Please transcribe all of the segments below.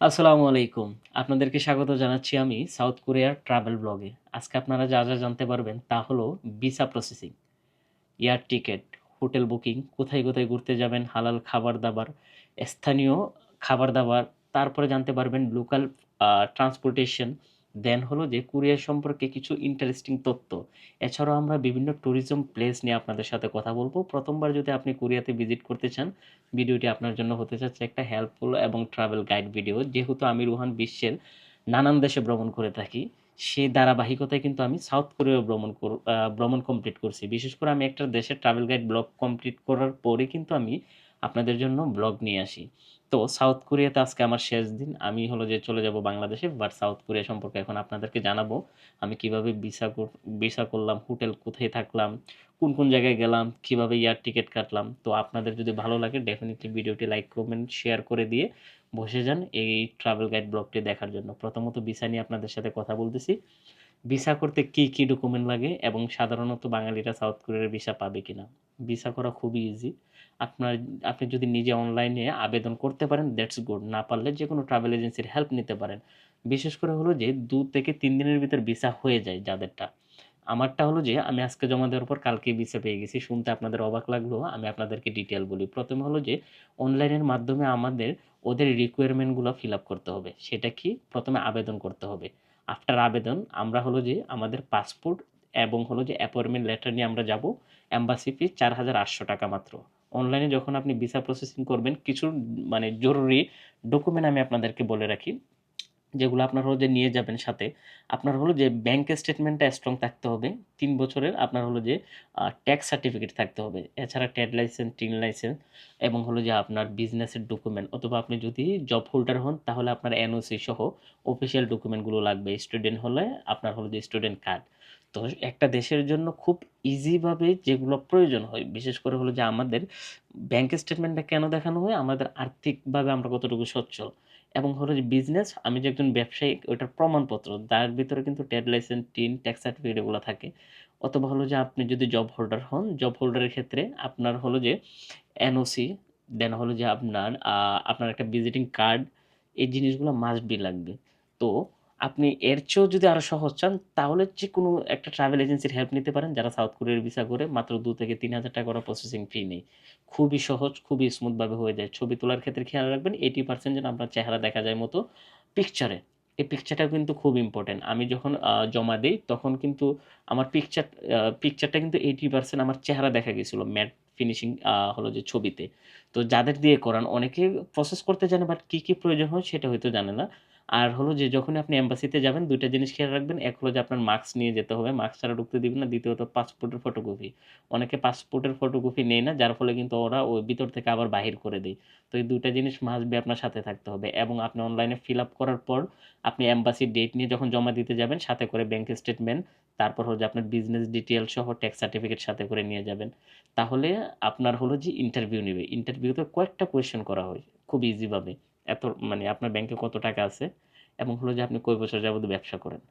আসসালামু আলাইকুম। আপনাদেরকে স্বাগত জানাচ্ছি আমি সাউথ কোরিয়ার ট্রাভেল ব্লগে। আজকে আপনারা যা যা জানতে পারবেন তা হলো visa processing. Air ticket, hotel booking, কোথায় কোথায় ঘুরতে যাবেন, হালাল খাবার দাবার স্থানীয় খাবার দাবার তারপরে জানতে পারবেন লোকাল ট্রান্সপোর্টেশন দেন হলো যে কোরিয়া সম্পর্কে কিছু ইন্টারেস্টিং তথ্য। এছাড়াও আমরা বিভিন্ন ট্যুরিজম প্লেস নিয়ে আপনাদের সাথে কথা বলব। প্রথমবার যদি আপনি কোরিয়াতে ভিজিট করতে চান, ভিডিওটি আপনার জন্য হতে যাচ্ছে একটা হেল্পফুল এবং ট্রাভেল গাইড ভিডিও যেহেতু আমি রুহান বিশ্বের নানান দেশে ভ্রমণ করে থাকি সেই ধারাবাহিকতায় কিন্তু আমি সাউথ কোরিয়া ভ্রমণ কর- ভ্রমণ কমপ্লিট করছি। বিশেষ করে আমি একটা দেশের ট্রাভেল গাইড ব্লগ কমপ্লিট করার পরে কিন্তু আমি আপনাদের জন্য ব্লগ নিয়ে আসি। তো সাউথ কোরিয়াতে আজকে আমার শেষ দিন। আমি হলো যে চলে যাব বাংলাদেশে বাট সাউথ কোরিয়া সম্পর্কে এখন আপনাদেরকে জানাব। আমি কীভাবে ভিসা ভিসা করলাম হোটেল কোথায় থাকলাম, কোন কোন জায়গায় গেলাম, কীভাবে এয়ার টিকিট কাটলাম। তো আপনাদের যদি ভালো লাগে ডেফিনেটলি ভিডিওটি লাইক কমেন্ট শেয়ার করে দিয়ে বসে যান এই ট্রাভেল গাইড ব্লগটি দেখার জন্য। প্রথমত ভিসা নিয়ে আপনাদের সাথে কথা বলতেছি। ভিসা করতে কি কি ডকুমেন্ট লাগে এবং সাধারণত বাঙালিরা সাউথ কোরিয়ার ভিসা পাবে কিনা? ভিসা করা খুবই ইজি আপনার, আপনি যদি নিজে অনলাইনে আবেদন করতে পারেন দ্যাটস গুড না পারলে যে কোনো ট্রাভেল এজেন্সির হেল্প নিতে পারেন। বিশেষ করে হলো যে, দু থেকে তিন দিনের ভিতর ভিসা হয়ে যায় যাদেরটা। আমারটা হলো যে, আমি আজকে জমা দেওয়ার পর কালকে ভিসা পেয়ে গেছি। শুনতে আপনাদের অবাক লাগল, আমি আপনাদেরকে ডিটেল বলি। প্রথমে হলো যে অনলাইনের মাধ্যমে আমাদের, ওদের রিকোয়ারমেন্টগুলো ফিল আপ করতে হবে। সেটা কি? প্রথমে আবেদন করতে হবে। আফটার আবেদন, আমরা হলো যে, আমাদের পাসপোর্ট এবং হলো যে অ্যাপয়েন্টমেন্ট লেটার নিয়ে আমরা যাব। অ্যাম্বাসি ফি চার হাজার আটশো টাকা মাত্র। অনলাইনে যখন আপনি ভিসা প্রসেসিং করবেন, কিছু মানে জরুরি ডকুমেন্ট আমি আপনাদেরকে বলে রাখি, যেগুলো আপনার হলো যে নিয়ে যাবেন সাথে। আপনার হলো যে ব্যাংক স্টেটমেন্টটা স্ট্রং থাকতে হবে, তিন বছরের আপনার হলো যে ট্যাক্স সার্টিফিকেট থাকতে হবে। এছাড়া ট্রেড লাইসেন্স টিন লাইসেন্স এবং হলো যে আপনার বিজনেসের ডকুমেন্ট অথবা আপনি যদি জব হোল্ডার হন, তাহলে আপনার এনওসি সহ অফিসিয়াল ডকুমেন্টগুলো লাগবে। স্টুডেন্ট হলে আপনার হলো যে স্টুডেন্ট কার্ড তো একটা দেশের জন্য খুব ইজিভাবে যেগুলো প্রয়োজন হয়, বিশেষ করে হলো যে আমাদের ব্যাংক স্টেটমেন্টটা কেন দেখানো হয়, আমাদের আর্থিকভাবে আমরা কতটুকু সচ্ছল এবং হলো যে বিজনেস আমি যে একজন ব্যবসায়ী, ওটার প্রমাণপত্র, তার ভিতরে কিন্তু trade licence TIN tax certificate এগুলো থাকে। অথবা হলো যে আপনি যদি জব হোল্ডার হন জব হোল্ডারের ক্ষেত্রে আপনার হলো যে এনওসি দেন হলো যে আপনার আপনার একটা ভিজিটিং কার্ড এই জিনিসগুলো মাস্ট বি লাগবে। তো আপনি এর চেয়েও যদি আরও সহজ চান, তাহলে যে কোনো একটা ট্রাভেল এজেন্সির হেল্প নিতে পারেন যারা সাউথ কোরিয়ার ভিসা করে। মাত্র দু থেকে তিন হাজার টাকা করে প্রসেসিং ফি নেই খুবই সহজ, খুবই স্মুথভাবে হয়ে যায়। ছবি তোলার ক্ষেত্রে খেয়াল রাখবেন এইটি পার্সেন্ট যেন আপনার চেহারা দেখা যায় মতো পিকচারে এই পিকচারটা কিন্তু খুব ইম্পর্টেন্ট আমি যখন জমা দিই, তখন কিন্তু আমার পিকচার পিকচারটা কিন্তু এইটি পার্সেন্ট আমার চেহারা দেখা গেছিল। ম্যাট ফিনিশিং হলো যে ছবিতে। তো যাদের দিয়ে করান, অনেকে প্রসেস করতে জানে বাট কী কী প্রয়োজন হয় সেটা হয়তো জানে না। আর হলো যে যখন আপনি এম্বাসিতে যাবেন, দুইটা জিনিস খেয়াল রাখবেন। এক হলো যে আপনার মাস্ক নিয়ে যেতে হবে। মাস্ক ছাড়া ঢুকতে দিবেন না। দ্বিতীয়ত পাসপোর্টের ফটোকপি অনেকে পাসপোর্টের ফটোকপি নেয় না, যার ফলে কিন্তু ওরা ওই ভিতর থেকে আবার বাহির করে দেয়। তো এই দুইটা জিনিস মাস্ট বি আপনার সাথে থাকতে হবে এবং আপনি অনলাইনে ফিল আপ করার পর আপনি এম্বাসির ডেট নিয়ে যখন জমা দিতে যাবেন, সাথে করে ব্যাংক স্টেটমেন্ট তারপর হলো যে আপনার বিজনেস ডিটেল সহ ট্যাক্স সার্টিফিকেট সাথে করে নিয়ে যাবেন। তাহলে আপনার হলো যে ইন্টারভিউ নেবে। ইন্টারভিউতে কয়েকটা কোয়েশ্চেন করা হয় খুব ইজিভাবে এত মানে আপনার ব্যাংকে কত টাকা আছে এবং হলো যে আপনি কয় বছর যাবত ব্যবসা করেন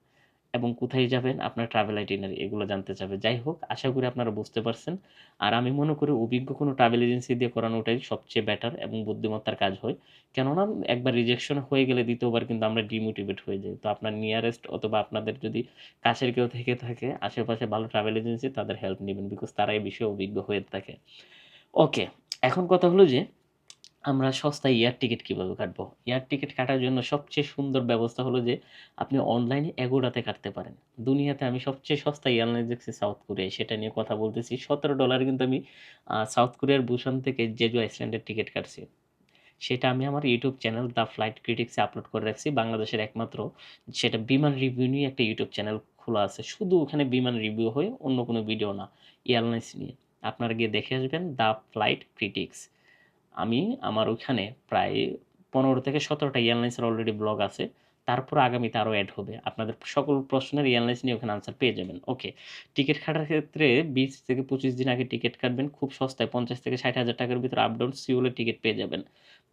এবং কোথায় যাবেন, আপনার ট্রাভেল আইটিনারি এগুলো জানতে চাবে যাই হোক, আশা করি আপনারা বুঝতে পারছেন। আর আমি মনে করি অভিজ্ঞ কোনো ট্রাভেল এজেন্সি দিয়ে করানোটাই সবচেয়ে বেটার এবং বুদ্ধিমত্তার কাজ হয়। কেননা একবার রিজেকশন হয়ে গেলে দ্বিতীয়বার কিন্তু আমরা ডিমোটিভেট হয়ে যাই। তো আপনার নিয়ারেস্ট অথবা আপনাদের যদি কাছের কেউ থেকে থাকে, আশেপাশে ভালো ট্রাভেল এজেন্সি তাদের হেল্প নেবেন বিকজ তারা এই বিষয়ে অভিজ্ঞ হয়ে থাকে। ওকে এখন কথা হলো যে আমরা সস্তায় এয়ার টিকিট কীভাবে কাটবো? এয়ার টিকিট কাটার জন্য সবচেয়ে সুন্দর ব্যবস্থা হলো যে, আপনি অনলাইনে এগোড়াতে কাটতে পারেন। দুনিয়াতে আমি সবচেয়ে সস্তা এয়ারলাইন্স দেখছি সাউথ কোরিয়ায় সেটা নিয়ে কথা বলতেছি। সতেরো ডলার কিন্তু আমি সাউথ কোরিয়ার বুসান থেকে জেজু আইসল্যান্ডের টিকিট কাটছি। সেটা আমি আমার ইউটিউব চ্যানেল দ্য ফ্লাইট ক্রিটিক্সে আপলোড করে রাখছি। বাংলাদেশের একমাত্র। সেটা বিমান রিভিউ নিয়ে একটা ইউটিউব চ্যানেল খোলা আছে। শুধু ওখানে বিমান রিভিউ হয়ে অন্য কোনো ভিডিও না এয়ারলাইন্স নিয়ে। আপনারা গিয়ে দেখে আসবেন দ্য ফ্লাইট ক্রিটিক্স আমি আমার ওইখানে প্রায় পনেরো থেকে সতেরোটা এয়ারলাইন্সের অলরেডি ব্লগ আছে। তারপর আগামীতে আরও অ্যাড হবে। আপনাদের সকল প্রশ্নের এয়ারলাইন্স নিয়ে ওখানে আনসার পেয়ে যাবেন। ওকে টিকিট কাটার ক্ষেত্রে বিশ থেকে পঁচিশ দিন আগে টিকিট কাটবেন। খুব সস্তায়, পঞ্চাশ থেকে ষাট হাজার টাকার ভিতরে আপ ডাউন সিওলের টিকিট পেয়ে যাবেন।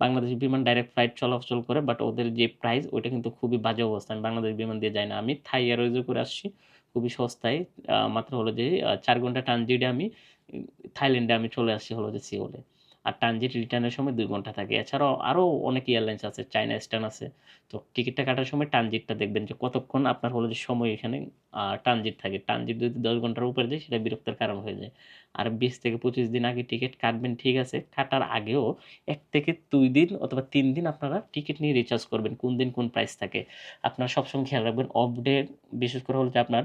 বাংলাদেশ বিমান ডাইরেক্ট ফ্লাইট চলাচল করে বাট ওদের যে প্রাইস ওইটা কিন্তু খুবই বাজে অবস্থা। আমি বাংলাদেশ বিমান দিয়ে যাই না। আমি থাই এয়ারওয়েজে করে আসছি। খুবই সস্তায় মাত্র হলো যে চার ঘণ্টা ট্রানজিটে আমি থাইল্যান্ডে আমি চলে আসছি হলো যে সিওলে আর ট্রানজিট রিটার্নের সময় দুই ঘণ্টা থাকে। এছাড়াও আরও অনেক এয়ারলাইন্স আছে, চায়না স্টার্ন আছে। তো টিকিটটা কাটার সময় ট্রানজিটটা দেখবেন যে কতক্ষণ আপনার হলো যে সময় এখানে ট্রানজিট থাকে। ট্রানজিট যদি দশ ঘণ্টার উপরে যায়, সেটা বিরক্তের কারণ হয়ে যায়। আর বিশ থেকে পঁচিশ দিন আগে টিকিট কাটবেন, ঠিক আছে? কাটার আগেও এক থেকে দুই দিন অথবা তিন দিন আপনারা টিকিট নিয়ে রিচার্জ করবেন, কোন দিন কোন প্রাইস থাকে। আপনারা সবসময় খেয়াল রাখবেন অফ ডে বিশেষ করে হলো যে আপনার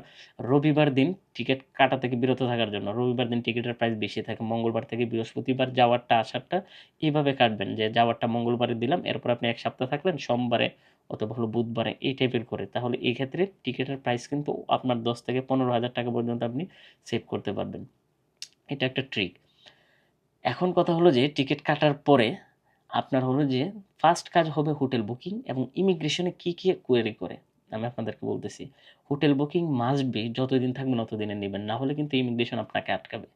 রবিবার দিন টিকিট কাটা থেকে বিরত থাকার জন্য। রবিবার দিন টিকিটের প্রাইস বেশি থাকে, মঙ্গলবার থেকে বৃহস্পতিবার যাওয়ারটা, আসারটা এইভাবে কাটবেন যে যাওয়ারটা মঙ্গলবারে দিলাম, এরপর আপনি এক সপ্তাহ থাকলেন, সোমবারে অথবা হলো বুধবারে এই টাইপের করে। তাহলে এই ক্ষেত্রে টিকিটের প্রাইস কিন্তু আপনার দশ থেকে পনেরো হাজার টাকা পর্যন্ত আপনি সেভ করতে পারবেন। এটা একটা ট্রিক এখন কথা হলো যে টিকিট কাটার পরে আপনার হলো যে ফার্স্ট কাজ হবে হোটেল বুকিং এবং ইমিগ্রেশনে কী কী কোয়েরি করে? আমি আপনাদেরকে বলতেছি হোটেল বুকিং মাস্ট বি যতদিন থাকবেন ততদিনে নেবেন, না হলে কিন্তু ইমিগ্রেশন আপনাকে আটকাবে।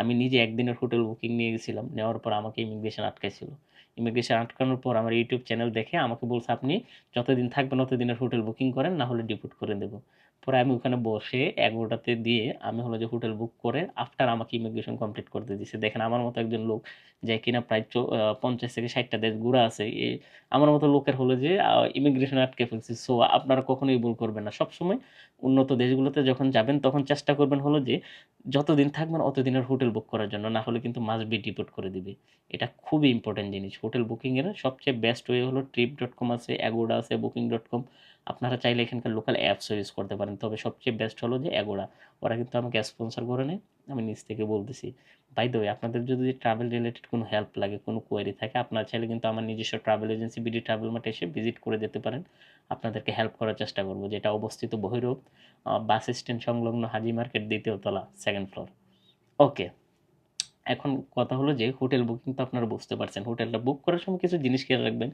আমি নিজে একদিনের হোটেল বুকিং নিয়ে গেছিলাম, নেওয়ার পর আমাকে ইমিগ্রেশন আটকাইছিল। ইমিগ্রেশন আটকানোর পর আমার ইউটিউব চ্যানেল দেখে আমাকে বলছে, আপনি যতদিন থাকবেন ততদিনের হোটেল বুকিং করেন, না হলে ডিপুট করে দেবো। পরে আমি ওখানে বসে এগারোটাতে দিয়ে আমি হলো যে হোটেল বুক করে আফটার আমাকে ইমিগ্রেশন কমপ্লিট করতে দিছে। দেখেন আমার মতো একজন লোক যে কিনা প্রায় পঞ্চাশ থেকে ষাটটা দেশ ঘুরা আছে, এ আমার মতো লোকের হলো যে ইমিগ্রেশন আটকে ফেলছে। সো আপনারা কখনোই ভুল করবেন না। সবসময় উন্নত দেশগুলোতে যখন যাবেন, তখন চেষ্টা করবেন হলো যে, যতদিন থাকবেন অতদিনের হোটেল বুক করার জন্য, না হলে কিন্তু মাস্ট বি ডিপোর্ট করে দিবে। এটা খুবই ইম্পর্টেন্ট জিনিস। হোটেল বুকিংয়ের সবচেয়ে বেস্ট ওয়ে হলো ট্রিপ ডট কম আছে অ্যাগোডা আছে বুকিং ডট কম আপনারা চাইলে এখানকার লোকাল অ্যাপসও ইউজ করতে পারেন। তবে সবচেয়ে বেস্ট হলো যে অ্যাগোডা ওরা কিন্তু আমাকে স্পন্সর করে নেয়। আমি নিজ থেকে বলতেছি। বাই দ্য ওয়ে আপনাদের যদি ট্রাভেল রিলেটেড কোনো হেল্প লাগে, কোনো কোয়েরি থাকে, আপনারা চাইলে কিন্তু আমার নিজস্ব travel agency BD travel mart এসে ভিজিট করে যেতে পারেন। আপনাদেরকে হেল্প করার চেষ্টা করব, যেটা অবস্থিত ভৈরব বাস স্ট্যান্ড সংলগ্ন হাজি মার্কেট দ্বিতীয় তলা সেকেন্ড ফ্লোর ওকে এখন কথা হলো যে হোটেল বুকিং তো আপনারা বুঝতে পারছেন। হোটেলটা বুক করার সময় কিছু জিনিস খেয়াল রাখবেন।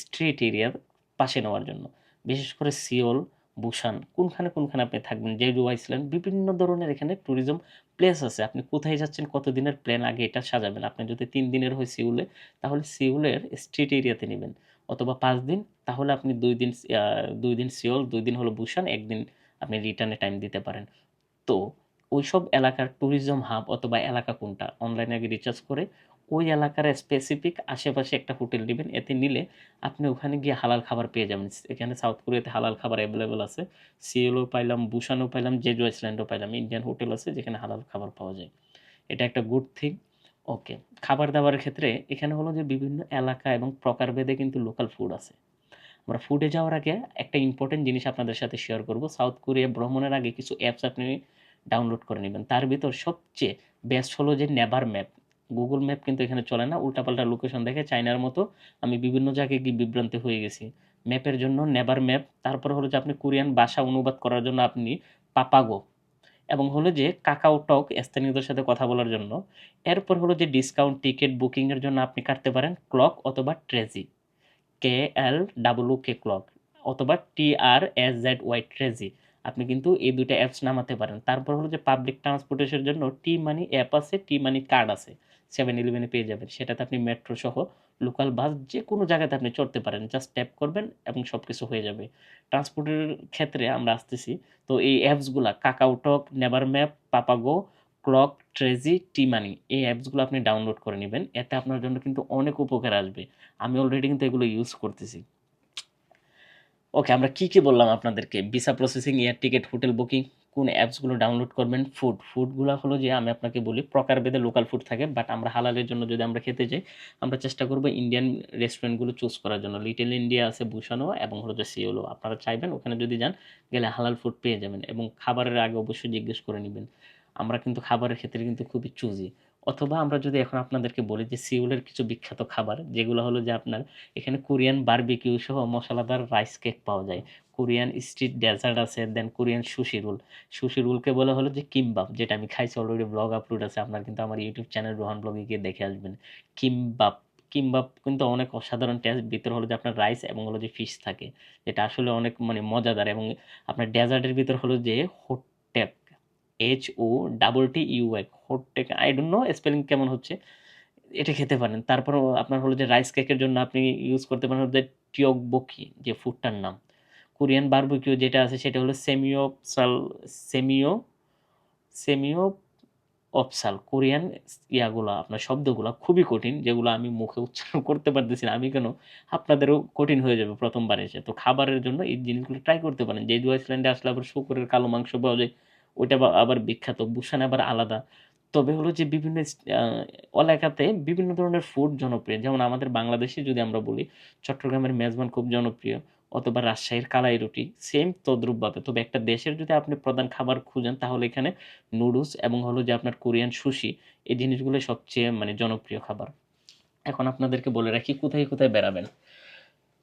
স্ট্রিট এরিয়ার পাশে নেওয়ার জন্য। বিশেষ করে সিওল বুসান কোনখানে কোনখানে আপনি থাকবেন জেডু আইসল্যান্ড বিভিন্ন ধরনের এখানে ট্যুরিজম প্লেস আছে। আপনি কোথায় যাচ্ছেন কত দিনের প্ল্যান আগে এটা সাজাবেন। আপনি যদি তিন দিনের হয় সিউলে তাহলে সিউলের স্ট্রিট এরিয়াতে নেবেন। অথবা পাঁচ দিন, তাহলে আপনি দুই দিন দুই দিন সিওল, দুই দিন হলো বুসান একদিন আপনি রিটার্নে টাইম দিতে পারেন। তো, ওইসব এলাকার ট্যুরিজম হাব অথবা এলাকা কোনটা? অনলাইনে আগে রিচার্জ করে ওই এলাকার স্পেসিফিক আশেপাশে একটা হোটেল নেবেন। এতে নিলে আপনি ওখানে গিয়ে হালাল খাবার পেয়ে যাবেন। এখানে সাউথ কোরিয়াতে হালাল খাবার অ্যাভেলেবেল আছে। সিএলও পাইলাম বুসানও পাইলাম জেজু আইসল্যান্ডও পাইলাম ইন্ডিয়ান হোটেল আছে যেখানে হালাল খাবার পাওয়া যায়। এটা একটা গুড থিং ওকে খাবার দাবারের ক্ষেত্রে এখানে হলো যে বিভিন্ন এলাকা এবং প্রকারভেদে কিন্তু লোকাল ফুড আছে। আমরা ফুডে যাওয়ার আগে একটা ইম্পর্টেন্ট জিনিস আপনাদের সাথে শেয়ার করব। সাউথ কোরিয়া ভ্রমণের আগে কিছু অ্যাপস আপনি ডাউনলোড করে নেবেন। তার ভিতর সবচেয়ে বেস্ট হলো যে নেভার ম্যাপ গুগল ম্যাপ কিন্তু এখানে চলে না, উল্টাপাল্টা লোকেশন দেখে চাইনার মতো আমি বিভিন্ন জায়গায় গিয়ে বিভ্রান্তি হয়ে গেছি। ম্যাপের জন্য নেভার ম্যাপ তারপর হলো যে আপনি কোরিয়ান ভাষা অনুবাদ করার জন্য আপনি পাপাগো এবং হলো যে কাকাও টক স্থানীয়দের সাথে কথা বলার জন্য। এরপর হলো যে ডিসকাউন্ট টিকিট বুকিংয়ের জন্য আপনি কাটতে পারেন ক্লক অথবা ট্রেজি কে এল ডাব্লু কে ক্লক অথবা T R S Z Y Trazy আপনি কিন্তু এই দুইটা অ্যাপস নামাতে পারেন। তারপর হলো যে পাবলিক ট্রান্সপোর্টেশনের জন্য টি মানি অ্যাপ আছে টি মানি কার্ড আছে। সেভেন ইলেভেনে পেয়ে যাবেন। সেটাতে আপনি মেট্রো সহ লোকাল বাস যে কোনো জায়গাতে আপনি চড়তে পারেন। জাস্ট ট্যাপ করবেন এবং সব কিছু হয়ে যাবে। ট্রান্সপোর্টের ক্ষেত্রে আমরা আসতেছি। তো এই অ্যাপসগুলা KakaoTalk Naver map Papago clock Trazy T money এই অ্যাপসগুলো আপনি ডাউনলোড করে নেবেন। এতে আপনার জন্য কিন্তু অনেক উপকার আসবে। আমি অলরেডি কিন্তু এগুলো ইউজ করতেছি। ওকে আমরা কি কি বললাম আপনাদেরকে? Visa processing air ticket hotel booking কোন অ্যাপসগুলো ডাউনলোড করবেন? ফুড ফুডগুলো হলো যে আমি আপনাকে বলি, প্রকারভেদে লোকাল ফুড থাকে বাট আমরা হালালের জন্য যদি আমরা খেতে যাই, আমরা চেষ্টা করব ইন্ডিয়ান রেস্টুরেন্টগুলো চুজ করার জন্য। লিটল ইন্ডিয়া আছে ভূষণও এবং হলো যে সিওলো আপনারা চাইবেন, ওখানে যদি যান, গেলে হালাল ফুড পেয়ে যাবেন, এবং খাবারের আগে অবশ্যই জিজ্ঞেস করে নেবেন। আমরা কিন্তু খাবারের ক্ষেত্রে কিন্তু খুবই চুজি অথবা আমরা যদি এখন আপনাদেরকে বলি যে সিউলের কিছু বিখ্যাত খাবার, যেগুলো হলো যে আপনার এখানে কোরিয়ান বারবিকিউ সহ মশলাদার রাইস কেক পাওয়া যায়। কোরিয়ান স্ট্রিট ডেজার্ট আছে then Korean sushi roll sushi রুলকে বলা হলো যে কিমবাপ যেটা আমি খাইছি অলরেডি ব্লগ আপলোড আছে, আপনার কিন্তু আমার ইউটিউব চ্যানেল রোহান ব্লগে গিয়ে দেখে আসবেন। কিমবাপ কিমবাপ কিন্তু অনেক অসাধারণ টেস্ট ভিতরে হলো যে আপনার রাইস এবং হলো যে ফিশ থাকে, যেটা আসলে অনেক মানে মজাদার এবং আপনার ডেজার্টের ভিতর হলো যে hotteok H O double T U এক hotteok I don't know spelling কেমন হচ্ছে, এটা খেতে পারেন। তারপরও আপনার হলো যে রাইস কেকের জন্য আপনি ইউজ করতে পারেন হলো যে টিয়ক বকি যে ফুডটার নাম। কোরিয়ান বারবিকিউ যেটা আছে সেটা হলো সেমিও সাল সেমিও সেমিও অপসাল কোরিয়ান ইয়াগুলা, আপনার শব্দগুলা খুবই কঠিন, যেগুলো আমি মুখে উচ্চারণ করতে পারতেছি না। আমি কেন? আপনাদেরও কঠিন হয়ে যাবে প্রথমবার এসে। তো খাবারের জন্য এই জিনিসগুলো ট্রাই করতে পারেন। যে আইসল্যান্ডে আসলে আবার শুকুরের কালো মাংস পাওয়া যায়, ওইটা আবার বিখ্যাত। বুসান আবার আলাদা। তবে হলো যে বিভিন্ন এলাকাতে বিভিন্ন ধরনের ফুড জনপ্রিয়। যেমন আমাদের বাংলাদেশে যদি আমরা বলি, চট্টগ্রামের মেজবান খুব জনপ্রিয়। অথবা রাজশাহীর কালাই রুটি সেম তদ্রূপভাবে। তবে একটা দেশের যদি আপনি প্রধান খাবার খুঁজেন, তাহলে এখানে নুডলস এবং হলো যে আপনার কোরিয়ান সুশি, এই জিনিসগুলো সবচেয়ে মানে জনপ্রিয় খাবার। এখন আপনাদেরকে বলে রাখি, কোথায় কোথায় বেড়াবেন?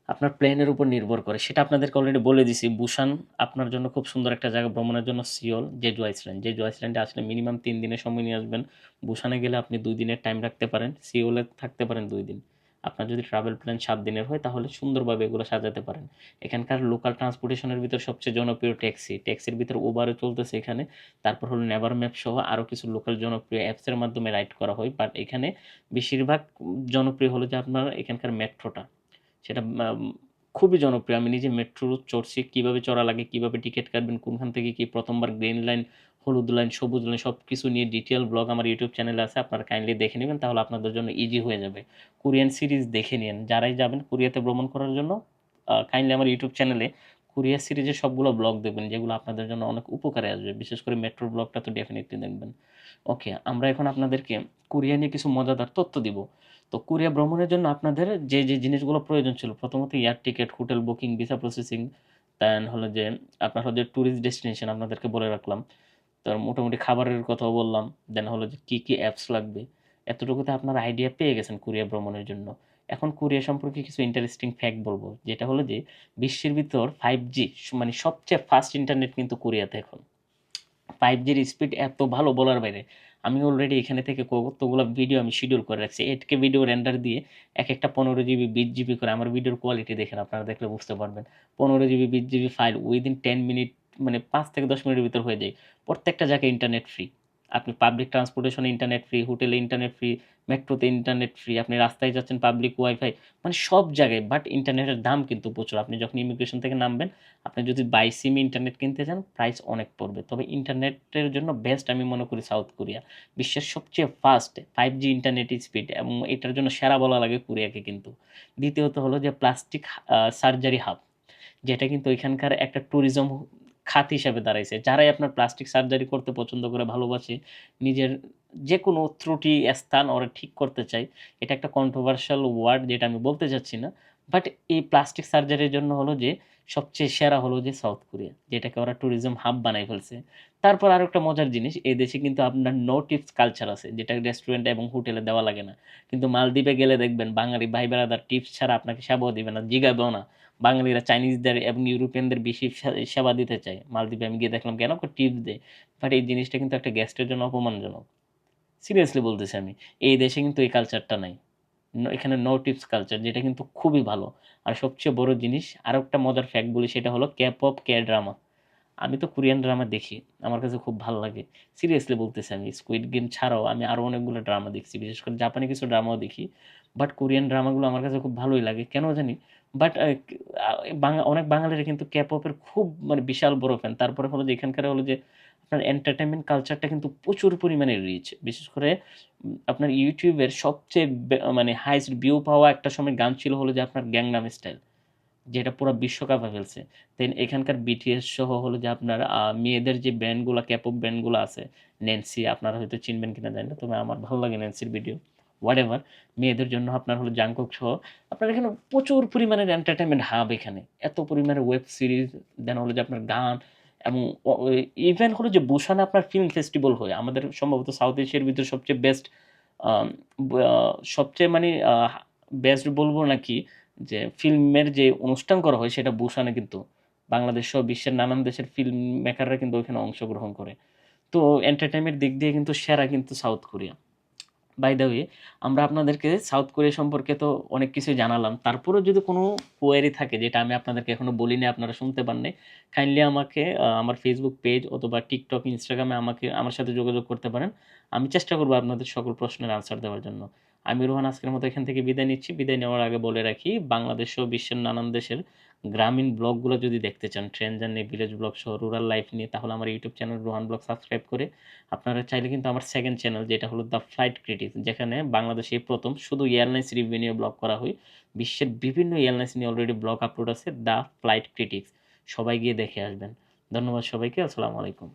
আপনার প্লেনের উপর নির্ভর করে। সেটা আপনাদেরকে অলরেডি বলে দিছি বুসান আপনার জন্য খুব সুন্দর একটা জায়গা, ভ্রমণের জন্য সিওল, জেজু আইসল্যান্ড। জেজু আইসল্যান্ডে আসলে মিনিমাম তিন দিনের সময় নিয়ে আসবেন। বুসানে গেলে আপনি দুই দিনের টাইম রাখতে পারেন, সিওলে থাকতে পারেন দুই দিন। আপনার যদি ট্রাভেল প্ল্যান সাত দিনের হয়, তাহলে সুন্দরভাবে এগুলো সাজাতে পারেন। এখানকার লোকাল ট্রান্সপোর্টেশনের ভিতর সবচেয়ে জনপ্রিয় ট্যাক্সি ট্যাক্সির ভিতর ওবারও চলতেছে এখানে। তারপর হলো নেভার ম্যাপ সহ আরও কিছু লোকাল জনপ্রিয় অ্যাপসের মাধ্যমে রাইড করা হয়। বাট এখানে বেশিরভাগ জনপ্রিয় হলো যে আপনার এখানকার মেট্রোটা। সেটা খুবই জনপ্রিয়। আমি নিজে মেট্রো চড়ছি। কীভাবে চড়া লাগে, কীভাবে টিকিট কাটবেন, কোনখান থেকে কি প্রথমবার গ্রিন লাইন হলুদ লাইন, সবুজ লাইন সব কিছু নিয়ে ডিটেল ব্লগ আমার ইউটিউব চ্যানেলে আছে, আপনারা কাইন্ডলি দেখে নেবেন, তাহলে আপনাদের জন্য ইজি হয়ে যাবে। কোরিয়ান সিরিজ দেখে নিন, যারাই যাবেন কোরিয়াতে ভ্রমণ করার জন্য কাইন্ডলি আমার ইউটিউব চ্যানেলে কোরিয়া সিরিজের সবগুলো ব্লগ দেখবেন, যেগুলো আপনাদের জন্য অনেক উপকারে আসবে, বিশেষ করে মেট্রোর ব্লগটা তো ডেফিনেটলি দেখবেন। ওকে আমরা এখন আপনাদেরকে কোরিয়া নিয়ে কিছু মজাদার তথ্য দিব। তো কোরিয়া ভ্রমণের জন্য আপনাদের যে যে জিনিসগুলো প্রয়োজন ছিল, প্রথমত air ticket hotel booking visa processing then হলো যে আপনার যে ট্যুরিস্ট ডেস্টিনেশন আপনাদেরকে বলে রাখলাম। তার মোটামুটি খাবারের কথাও বললাম দেন হলো যে কী কী অ্যাপস লাগবে। এতটুকুতে আপনার আইডিয়া পেয়ে গেছেন কোরিয়া ভ্রমণের জন্য। এখন কোরিয়া সম্পর্কে কিছু ইন্টারেস্টিং ফ্যাক্ট বলব, যেটা হলো যে বিশ্বের ভিতর ফাইভ জি মানে সবচেয়ে ফাস্ট ইন্টারনেট কিন্তু কোরিয়াতে এখন। ফাইভ জির স্পিড এত ভালো বলার বাইরে, আমি অলরেডি এখানে থেকে কতগুলো ভিডিও আমি শিডিউল করে রাখছি। এইটকে ভিডিও রেন্ডার দিয়ে এক একটা পনেরো জিবি বিশ জিবি করে আমার ভিডিওর কোয়ালিটি দেখেন, আপনারা দেখলে বুঝতে পারবেন। পনেরো জিবি বিশ GB file within ten minute মানে পাঁচ থেকে দশ মিনিটের ভিতর হয়ে যায়। প্রত্যেকটা জায়গায় ইন্টারনেট ফ্রি আপনি পাবলিক ট্রান্সপোর্টেশনে ইন্টারনেট ফ্রি হোটেলে ইন্টারনেট ফ্রি মেট্রোতে ইন্টারনেট ফ্রি আপনি রাস্তায় যাচ্ছেন পাবলিক ওয়াইফাই মানে সব জায়গায় বাট ইন্টারনেটের দাম কিন্তু প্রচুর। আপনি যখন ইমিগ্রেশন থেকে নামবেন, আপনি যদি বাই সিম ইন্টারনেট কিনতে চান প্রাইস অনেক পড়বে। তবে ইন্টারনেটের জন্য বেস্ট আমি মনে করি সাউথ কোরিয়া বিশ্বের সবচেয়ে fast five G internet speed এবং এটার জন্য সেরা বলা লাগে কোরিয়াকে কিন্তু। দ্বিতীয়ত হলো যে প্লাস্টিক সার্জারি হাব যেটা কিন্তু এখানকার একটা ট্যুরিজম খাত হিসাবে দাঁড়াইছে। যারাই আপনার প্লাস্টিক সার্জারি করতে পছন্দ করে, ভালোবাসে, নিজের যে কোনো ত্রুটি, স্থান ওরা ঠিক করতে চায়। এটা একটা কন্ট্রোভার্সিয়াল ওয়ার্ড যেটা আমি বলতে চাচ্ছি না। বাট এই প্লাস্টিক সার্জারির জন্য হলো যে, সবচেয়ে সেরা হলো যে সাউথ কোরিয়া যেটাকে ওরা ট্যুরিজম হাব বানাই ফেলছে। তারপর আরও একটা মজার জিনিস, এই দেশে কিন্তু আপনার নো টিপস কালচার আছে, যেটা রেস্টুরেন্ট এবং হোটেলে দেওয়া লাগে না। কিন্তু মালদ্বীপে গেলে দেখবেন, বাঙালি ভাই বেড়াদার টিপস ছাড়া আপনাকে সেবাও দিবে না, জিগাবেও না। বাঙালিরা চাইনিজদের এবং ইউরোপিয়ানদের বেশি সেবা দিতে চায়। মালদ্বীপে আমি গিয়ে দেখলাম, কেন? টিপস দেয়। বাট এই জিনিসটা কিন্তু একটা গেস্টের জন্য অপমানজনক। সিরিয়াসলি বলতেছি আমি, এই দেশে কিন্তু এই কালচারটা নাই। এখানে নো টিপস কালচার যেটা কিন্তু খুবই ভালো। আর সবচেয়ে বড় জিনিস আর একটা মজার ফ্যাক্ট বলি, সেটা হলো ক্যাপ অফ কে ড্রামা আমি তো কোরিয়ান ড্রামা দেখি, আমার কাছে খুব ভালো লাগে। সিরিয়াসলি বলতেছি আমি স্কুইড গেম ছাড়াও আমি আরও অনেকগুলো ড্রামা দেখছি, বিশেষ করে জাপানি কিছু ড্রামাও দেখি। বাট কোরিয়ান ড্রামাগুলো আমার কাছে খুব ভালোই লাগে, কেন জানি? বাট অনেক বাঙালিরা কিন্তু কে পপের খুব মানে বিশাল বড় ফ্যান তারপরে হলো যে, এখানকার হলো যে, আপনার এন্টারটেনমেন্ট কালচারটা কিন্তু প্রচুর পরিমাণে রিচ বিশেষ করে আপনার ইউটিউবের সবচেয়ে মানে হাইস্ট ভিউ পাওয়া একটা সময় গান ছিল হলো যে, আপনার গ্যাংনাম স্টাইল যেটা পুরো বিশ্বকাপে ফেলছে। দেন এখানকার বিটিএস সহ হলো যে আপনার মেয়েদের যে ব্র্যান্ডগুলো ক্যাপপ ব্যান্ডগুলো আছে ন্যান্সি আপনারা হয়তো চিনবেন কিনা জানি না, তবে আমার ভালো লাগে ন্যান্সির ভিডিও হোয়াট এভার মেয়েদের জন্য আপনার হলো জাংকক সহ, আপনার এখানে প্রচুর পরিমাণের এন্টারটেনমেন্ট হাব এখানে। এত পরিমাণে ওয়েব সিরিজ দেন হলো যে আপনার গান, এবং ইভেন হলো যে বুসানে আপনার ফিল্ম ফেস্টিভ্যাল হয়, আমাদের সম্ভবত সাউথ এশিয়ার ভিতরে সবচেয়ে বেস্ট সবচেয়ে মানে বেস্ট বলব নাকি যে ফিল্মের যে অনুষ্ঠান করা হয় সেটা বুসানে কিন্তু বাংলাদেশ সহ বিশ্বের নানান দেশের ফিল্ম মেকাররা কিন্তু ওইখানে অংশগ্রহণ করে। তো এন্টারটেনমেন্ট দিক দিয়ে কিন্তু সেরা কিন্তু South Korea by the way আমরা আপনাদেরকে সাউথ কোরিয়া সম্পর্কে তো অনেক কিছুই জানালাম। তারপরেও যদি কোনো কোয়ারি থাকে, যেটা আমি আপনাদেরকে এখনও বলিনি, আপনারা শুনতে পাননি কাইন্ডলি আমাকে আমার ফেসবুক পেজ অথবা টিকটক ইনস্টাগ্রামে আমাকে, আমার সাথে যোগাযোগ করতে পারেন। আমি চেষ্টা করব আপনাদের সকল প্রশ্নের আনসার দেওয়ার জন্য। আমি রোহান আজকের মতো এখান থেকে বিদায় নিচ্ছি। বিদায় নেওয়ার আগে বলে রাখি, বাংলাদেশ ও বিশ্বের নানান দেশের গ্রামীণ ব্লগগুলো যদি দেখতে চান, ট্রেন জার্নি, ভিলেজ ব্লগ সহ রুরাল লাইফ নিয়ে, তাহলে আমার YouTube channel Rohan vlog subscribe করে আপনারা চাইলে কিন্তু আমার সেকেন্ড চ্যানেল যেটা হলো দ্য ফ্লাইট ক্রিটিক্স যেখানে বাংলাদেশে প্রথম শুধু এয়ারলাইন্স রিভিউ নিয়ে ব্লগ করা হয়। বিশ্বের বিভিন্ন এয়ারলাইন্স নিয়ে অলরেডি ব্লগ আপলোড আছে দ্য ফ্লাইট ক্রিটিক্স সবাই গিয়ে দেখে আসবেন। ধন্যবাদ সবাইকে। আসসালামু আলাইকুম।